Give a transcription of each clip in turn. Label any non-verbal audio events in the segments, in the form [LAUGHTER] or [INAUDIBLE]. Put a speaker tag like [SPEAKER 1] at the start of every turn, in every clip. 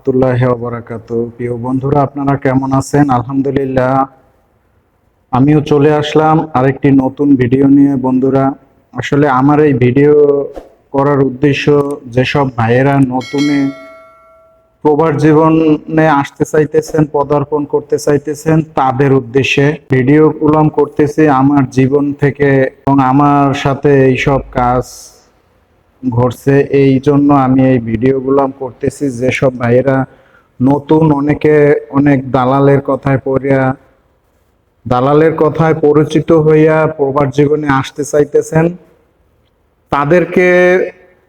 [SPEAKER 1] রহমতুল্লাহ বরাকাত প্রিয় বন্ধুরা, আপনারা কেমন আছেন? আলহামদুলিল্লাহ। আমিও চলে আসলাম আরেকটি নতুন ভিডিও নিয়ে। বন্ধুরা, আসলে আমার এই ভিডিও করার উদ্দেশ্য যেসব ভাইয়েরা নতুনে প্রবার জীবনে আসতে চাইতেছেন, পদার্পণ করতে চাইতেছেন, তাদের উদ্দেশ্যে ভিডিও গুলাম করতেছি আমার জীবন থেকে এবং আমার সাথে এইসব কাজ ঘটছে এই জন্য আমি এই ভিডিওগুলো করতেছি। যেসব ভাইয়েরা নতুন, অনেকে অনেক দালালের কথায় পড়িয়া, দালালের কথায় পরিচিত হইয়া প্রবার জীবনে আসতে চাইতেছেন, তাদেরকে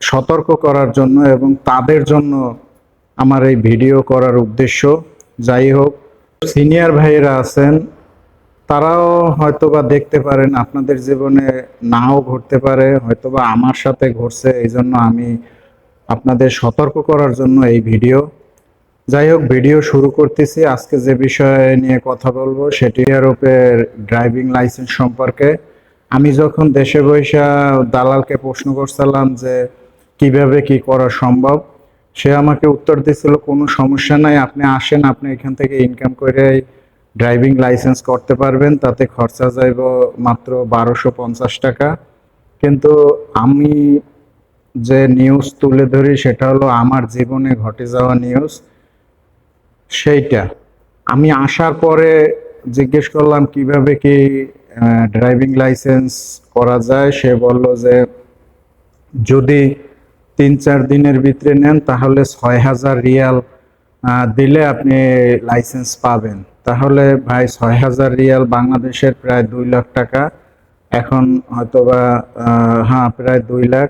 [SPEAKER 1] সতর্ক করার জন্য এবং তাদের জন্য আমার এই ভিডিও করার উদ্দেশ্য। যাই হোক, সিনিয়র ভাইয়েরা আছেন তারাও হয়তোবা দেখতে পারেন, আপনাদের জীবনে নাও ঘটতে পারে, হয়তোবা আমার সাথে ঘটছে এই জন্য আমি আপনাদের সতর্ক করার জন্য এই ভিডিও। যাই হোক, ভিডিও শুরু করতেছি। আজকে যে বিষয়ে নিয়ে কথা বলব, সেটি ইউরোপের ড্রাইভিং লাইসেন্স সম্পর্কে। আমি যখন দেশে বৈশা দালালকে প্রশ্ন করছিলাম যে, কীভাবে কি করা সম্ভব? সে আমাকে উত্তর দিছিল কোনো সমস্যা নাই, আপনি আসেন, আপনি এখান থেকে ইনকাম করে ড্রাইভিং লাইসেন্স করতে পারবেন, তাতে খরচা যাইব মাত্র বারোশো পঞ্চাশ টাকা। কিন্তু আমি যে নিউজ তুলে ধরি, সেটা হলো আমার জীবনে ঘটে যাওয়া নিউজ সেইটা। আমি আসার পরে জিজ্ঞেস করলাম, কীভাবে কি ড্রাইভিং লাইসেন্স করা যায়? সে বলল যে, যদি তিন চার দিনের ভিতরে নেন, তাহলে ছয় হাজার রিয়াল দিলে আপনি লাইসেন্স পাবেন। তাহলে ভাই ছয় হাজার রিয়াল বাংলাদেশের প্রায় দুই লাখ টাকা। এখন হয়তোবা হ্যাঁ প্রায় দুই লাখ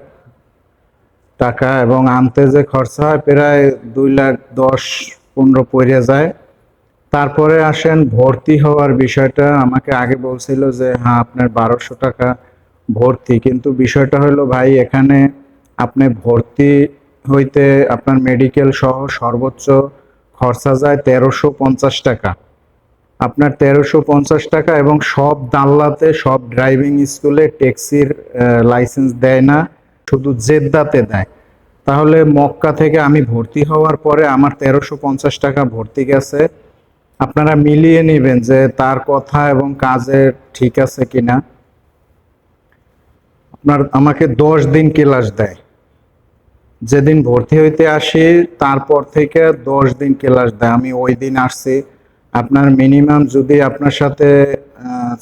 [SPEAKER 1] টাকা এবং আনতে যে খরচা হয় প্রায় দুই লাখ দশ পনেরো পড়ে যায়। তারপরে আসেন ভর্তি হওয়ার বিষয়টা। আমাকে আগে বলছিল যে হ্যাঁ আপনার বারোশো টাকা ভর্তি। কিন্তু বিষয়টা হলো ভাই, এখানে আপনি ভর্তি হইতে আপনার মেডিকেল সহ সর্বোচ্চ খরচা যায় তেরোশো পঞ্চাশ টাকা। আপনার তেরোশো পঞ্চাশ টাকা এবং সব দাল্লাতে সব ড্রাইভিং স্কুলে ট্যাক্সির লাইসেন্স দেয় না, শুধু জেদ্দাতে দেয়। তাহলে মক্কা থেকে আমি ভর্তি হওয়ার পরে আমার তেরোশো পঞ্চাশ টাকা ভর্তি গেছে। আপনারা মিলিয়ে নেবেন যে তার কথা এবং কাজের ঠিক আছে কিনা। আপনার আমাকে দশ দিন ক্লাস দেয়। যেদিন ভর্তি হইতে আসি, তারপর থেকে দশ দিন ক্লাস দেয়। আমি ওই দিন আসছি। আপনার মিনিমাম যদি আপনার সাথে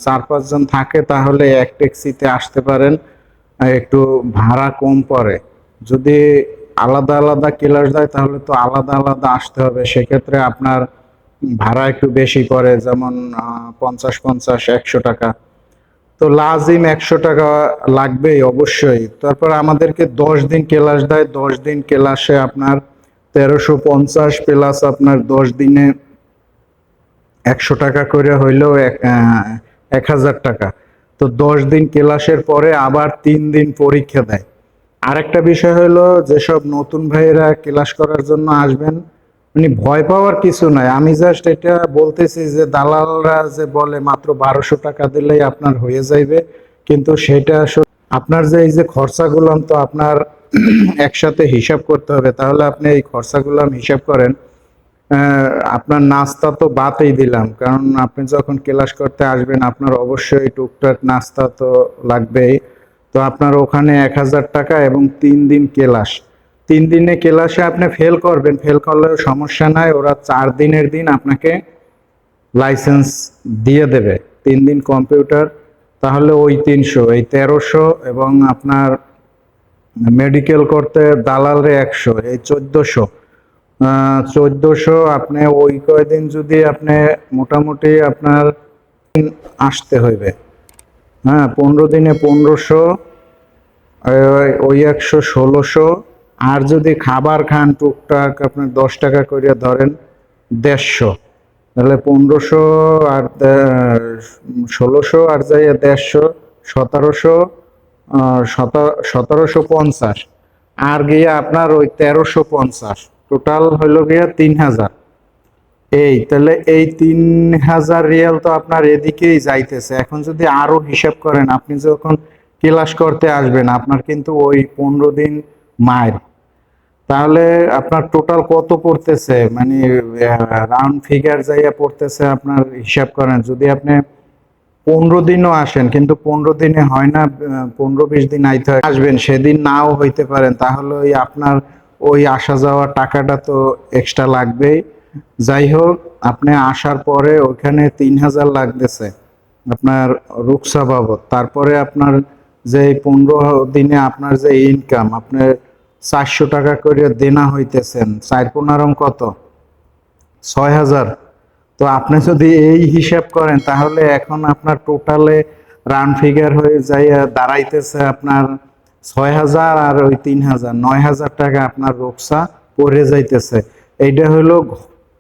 [SPEAKER 1] চার পাঁচজন থাকে, তাহলে এক ট্যাক্সিতে আসতে পারেন একটু ভাড়া কম পড়ে। যদি আলাদা আলাদা ক্লাস দেয়, তাহলে তো আলাদা আলাদা আসতে হবে। সেক্ষেত্রে আপনার ভাড়া একটু বেশি পড়ে, যেমন পঞ্চাশ পঞ্চাশ, একশো টাকা। তো লাজিম একশো টাকা লাগবেই, অবশ্যই। তারপর আমাদেরকে দশ দিন ক্লাস দেয়, দশ দিন ক্লাসে আপনার তেরোশো পঞ্চাশ প্লাস আপনার দশ দিনে একশো টাকা করে হইলেও এক হাজার টাকা। তো দশ দিন ক্লাসের পরে আবার তিন দিন পরীক্ষা দেয়। আরেকটা বিষয় হলো যেসব নতুন ভাইয়েরা ক্লাস করার জন্য আসবেন মানে ভয় পাওয়ার কিছু নাই। আমি জাস্ট এটা বলতেছি যে, দালালরা যে বলে মাত্র বারোশো টাকা দিলেই আপনার হয়ে যাইবে, কিন্তু সেটা আপনার যে এই যে খরচাগুলো, তো আপনার [CLEARS THROAT] একসাথে হিসাব করতে হবে। তাহলে আপনি এই খরচাগুলো হিসাব করেন। আপনার নাস্তা তো বাদই দিলাম। কারণ আপনি যখন ক্লাস করতে আসবেন, আপনার অবশ্যই টুকটাক নাস্তা তো লাগবেই। তো আপনার ওখানে এক হাজার টাকা এবং তিন দিন ক্লাস। তিন দিনে ক্লাসে আপনি ফেল করবেন। ফেল করলেও সমস্যা নাই, ওরা চার দিনের দিন আপনাকে লাইসেন্স দিয়ে দেবে। তিন দিন কম্পিউটার তাহলে ওই তিনশো, এই তেরোশো এবং আপনার মেডিকেল করতে দালালরে একশো, এই চোদ্দোশো। চোদ্দোশো আপনি ওই কয়দিন যদি আপনি মোটামুটি আপনার আসতে হইবে। হ্যাঁ পনেরো দিনে পনেরোশো ওই- একশো ষোলোশো। আর যদি খাবার খান টুকটাক আপনার দশ টাকা করে ধরেন দেড়শো। তাহলে পনেরোশো আর ষোলোশো আর যাই দেড়শো, সতেরোশো সতেরোশো পঞ্চাশ। আর গিয়ে আপনার ওই তেরোশো পঞ্চাশ। টোটাল হইল গিয়ে তিন হাজার। এই, তাহলে এই তিন হাজার রিয়াল তো আপনার এদিকেই যাইতেছে। এখন যদি আরও হিসাব করেন, আপনি যখন ক্লাস করতে আসবেন, আপনার কিন্তু ওই পনেরো দিন মায়ের তাহলে আপনার টোটাল কত পড়তেছে? মানে রাউন্ড ফিগার যাইয়া পড়তেছে আপনার হিসাব করেন। যদি আপনি পনেরো দিনও আসেন, কিন্তু পনেরো দিনে হয় না পনেরো বিশ দিন আইতে আসবেন, সেদিন নাও হইতে পারেন। তাহলে ওই আপনার ওই আসা যাওয়া টাকাটা তো এক্সট্রা লাগবেই। যাই হোক, আপনি আসার পরে ওখানে তিন হাজার লাগতেছে আপনার রুকসা বাবদ। তারপরে আপনার যে পনেরো দিনে আপনার যে ইনকাম আপনার চারশো টাকা করে দেনা হইতেছেন চার পনেরো কত? ছয় হাজার। তো আপনি যদি এই হিসাব করেন, তাহলে এখন আপনার টোটালে রান ফিগার হয়ে যাইয়া দাঁড়াইতেছে আপনার ছয় হাজার আর ওই তিন হাজার। নয় হাজার টাকা আপনার রোকসা পড়ে যাইতেছে। এইটা হলো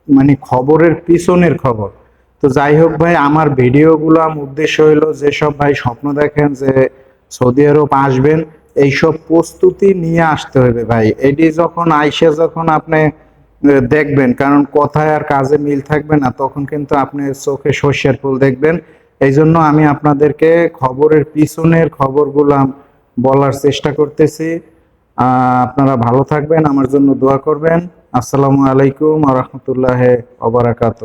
[SPEAKER 1] মানে খবরের পিছনের খবর। তো যাই হোক ভাই, আমার ভিডিওগুলো উদ্দেশ্য হইল যেসব ভাই স্বপ্ন দেখেন যে সৌদি আরব আসবেন, এইসব প্রস্তুতি নিয়ে আসতে হবে ভাই। এটি যখন আইসে যখন আপনি দেখবেন, কারণ কথায় আর কাজে মিল থাকবে না, তখন কিন্তু আপনি চোখে শস্যের ফুল দেখবেন। এই জন্য আমি আপনাদেরকে খবরের পিছনের খবরগুলো বলার চেষ্টা করতেছি। আপনারা ভালো থাকবেন, আমার জন্য দোয়া করবেন। আসসালামু আলাইকুম আ রহমতুল্লাহ অবরাকাত